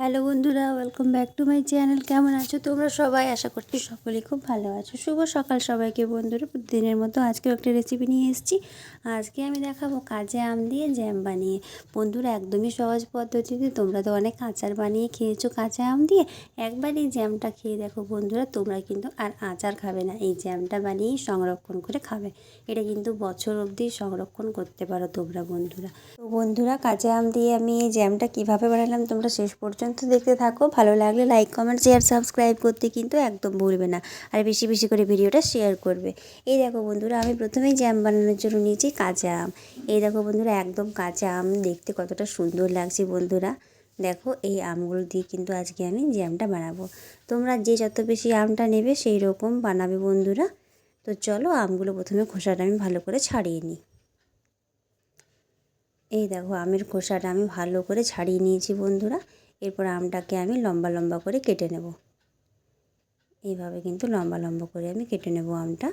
Hello বন্ধুরা welcome back to my channel কেমন আছো তোমরা সবাই? আশা করছি সকলেই খুব ভালো আছো। শুভ সকাল সবাইকে বন্ধুরা, প্রতিদিনের মতো আজকেও একটা রেসিপি নিয়ে এসেছি। আজকে আমি দেখাবো কাঁচা আম দিয়ে জ্যাম বানিয়ে। বন্ধুরা, একদমই সহজ পদ্ধতিতে তোমরা তো অনেক আচার বানিয়ে খেয়েছো কাঁচা আম দিয়ে। একবার এই জ্যামটা খেয়ে দেখো বন্ধুরা, তোমরা কিন্তু আর আচার খাবে না। এই জ্যামটা বানিয়েই সংরক্ষণ করে খাবে। এটা কিন্তু বছর অবধি সংরক্ষণ করতে পারো তোমরা বন্ধুরা। তো বন্ধুরা কাঁচা আম দিয়ে আমি এই জ্যামটা কীভাবে বানালাম তোমরা শেষ পর্যন্ত দেখতে থাকো। ভালো লাগলে লাইক কমেন্ট শেয়ার সাবস্ক্রাইব করতে কিন্তু একদম ভুলবে না। আর বেশি বেশি করে ভিডিওটা শেয়ার করবে। এই দেখো বন্ধুরা, আমি প্রথমেই জ্যাম বানানোর জন্য নিয়েছি কাঁচা আম। এই দেখো বন্ধুরা, একদম কাঁচা আম। দেখতে কতটা সুন্দর লাগছে বন্ধুরা। দেখো, এই আমগুলো দিয়ে কিন্তু আজকে আমি জ্যামটা বানাবো। তোমরা যে যত বেশি আমটা নেবে, সেই রকম বানাবে বন্ধুরা। তো চলো, আমগুলো প্রথমে খোসাটা আমি ভালো করে ছাড়িয়ে নিই। এই দেখো, আমের খোসাটা আমি ভালো করে ছাড়িয়ে নিয়েছি বন্ধুরা। এরপর আমটাকে আমি লম্বা লম্বা করে কেটে নেব। এইভাবে কিন্তু লম্বা লম্বা করে আমি কেটে নেব আমটা।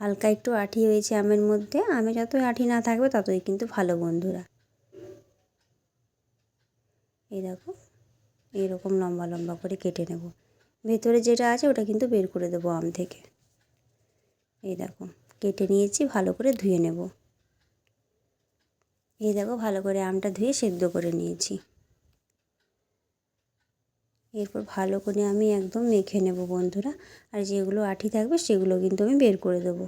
হালকা একটু আঠি হয়েছে আমের মধ্যে। আমে যতই আঠি না থাকবে ততই কিন্তু ভালো বন্ধুরা। এই দেখো, এইরকম লম্বা লম্বা করে কেটে নেব। ভেতরে যেটা আছে ওটা কিন্তু বের করে দেবো আম থেকে। এই দেখো, কেটে নিয়েছি, ভালো করে ধুয়ে নেব। এই দেখো ভালো করে আমটা ধুয়ে সেদ্ধ করে নিয়েছি। এরপর ভালো করে আমি একদম মেখে নেব বন্ধুরা। আর যেগুলো আঠি থাকবে সেগুলো কিন্তু আমি বের করে দেবো।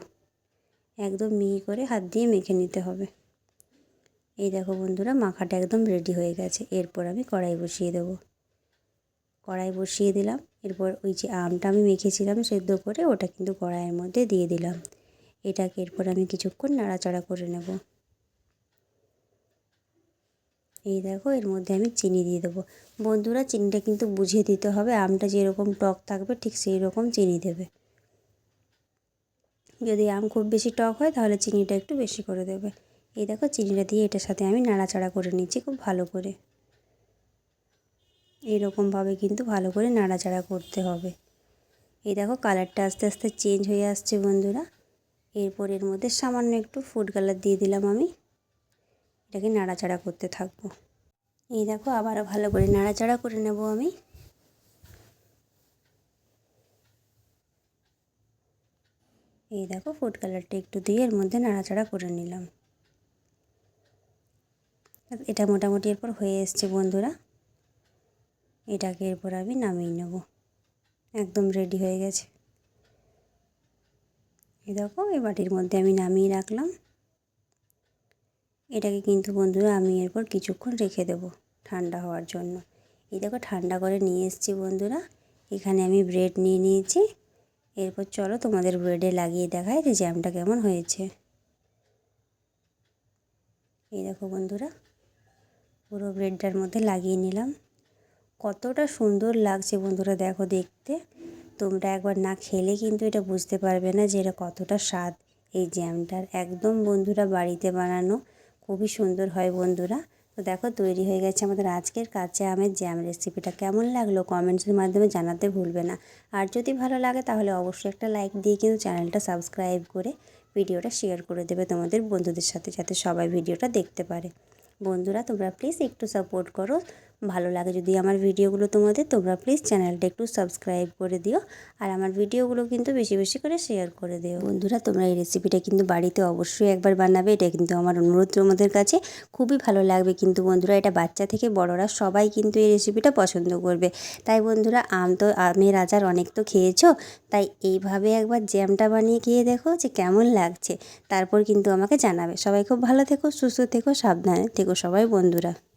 একদম মিহি করে হাত দিয়ে মেখে নিতে হবে। এই দেখো বন্ধুরা মাখাটা একদম রেডি হয়ে গেছে। এরপর আমি কড়াই বসিয়ে দেবো। কড়াই বসিয়ে দিলাম। এরপর ওই যে আমটা আমি মেখেছিলাম সেদ্ধ করে ওটা কিন্তু কড়াইয়ের মধ্যে দিয়ে দিলাম। এটাকে এরপর আমি কিছুক্ষণ নাড়াচাড়া করে নেব। এই দেখো, এর মধ্যে আমি চিনি দিয়ে দেবো। বন্ধুরা, চিনিটা কিন্তু বুঝিয়ে দিতে হবে, আমটা যেরকম টক থাকবে, ঠিক সেই রকম চিনি দেবে। যদি আম খুব বেশি টক হয়, তাহলে চিনিটা একটু বেশি করে দেবে। এই দেখো, চিনিটা দিয়ে এটার সাথে আমি নাড়াচাড়া করে নিচ্ছি খুব ভালো করে। এইরকমভাবে কিন্তু ভালো করে নাড়াচাড়া করতে হবে। এই দেখো, কালারটা আস্তে আস্তে চেঞ্জ হয়ে আসছে বন্ধুরা। এরপর এর মধ্যে সামান্য একটু ফুড কালার দিয়ে দিলাম আমি। এটাকে নাড়াচাড়া করতে থাকব। এই দেখো আবারও ভালো করে নাড়াচাড়া করে নেব আমি। এই দেখো ফুড কালারটা একটু দিয়ে এর মধ্যে নাড়াচাড়া করে নিলাম। এটা মোটামুটি এরপর হয়ে এসছে বন্ধুরা। এটাকে এরপর আমি নামিয়ে নেব। একদম রেডি হয়ে গেছে। এই দেখো এই বাটির মধ্যে আমি নামিয়ে রাখলাম। এটাকে কিন্তু বন্ধুরা আমি এরপর কিছুক্ষণ রেখে দেব ঠান্ডা হওয়ার জন্য। এই দেখো ঠান্ডা করে নিয়ে এসেছি বন্ধুরা। এখানে আমি ব্রেড নিয়ে নিয়েছি। এরপর চলো তোমাদের ব্রেডে লাগিয়ে দেখায় যে জ্যামটা কেমন হয়েছে। এই দেখো বন্ধুরা, পুরো ব্রেডটার মধ্যে লাগিয়ে নিলাম। কতটা সুন্দর লাগছে বন্ধুরা, দেখো দেখতে। তোমরা একবার না খেলে কিন্তু এটা বুঝতে পারবে না যে এটা কতটা স্বাদ এই জ্যামটার। একদম বন্ধুরা বাড়িতে বানানো খুবই সুন্দর হয় বন্ধুরা। তো দেখো তৈরি হয়ে গেছে আমাদের আজকের কাঁচা আমের জ্যাম রেসিপিটা কেমন লাগল কমেন্টসের মাধ্যমে জানাতে ভুলবে না। আর যদি ভালো লাগে তাহলে অবশ্যই একটা লাইক দিয়ে কিন্তু চ্যানেলটা সাবস্ক্রাইব করে ভিডিওটা শেয়ার করে দেবে তোমাদের বন্ধুদের সাথে, যাতে সবাই ভিডিওটা দেখতে পারে। বন্ধুরা, তোমরা প্লিজ একটু সাপোর্ট করো। ভালো লাগে যদি আমার ভিডিওগুলো তোমাদের, তোমরা প্লিজ চ্যানেলটা একটু সাবস্ক্রাইব করে দিও। আর আমার ভিডিওগুলো কিন্তু বেশি বেশি করে শেয়ার করে দিও। বন্ধুরা, তোমরা এই রেসিপিটা কিন্তু বাড়িতে অবশ্যই একবার বানাবে। এটা কিন্তু আমার অনুরোধ তোমাদের কাছে। খুবই ভালো লাগবে কিন্তু বন্ধুরা, এটা বাচ্চা থেকে বড়রা সবাই কিন্তু এই রেসিপিটা পছন্দ করবে। তাই বন্ধুরা, আম তো, আমের আচার অনেক তো খেয়েছো, তাই এইভাবে একবার জ্যামটা বানিয়ে খেয়ে দেখো যে কেমন লাগছে। তারপর কিন্তু আমাকে জানাবে। সবাই খুব ভালো থেকো, সুস্থ থেকো, সাবধানে থেকো সবাই বন্ধুরা।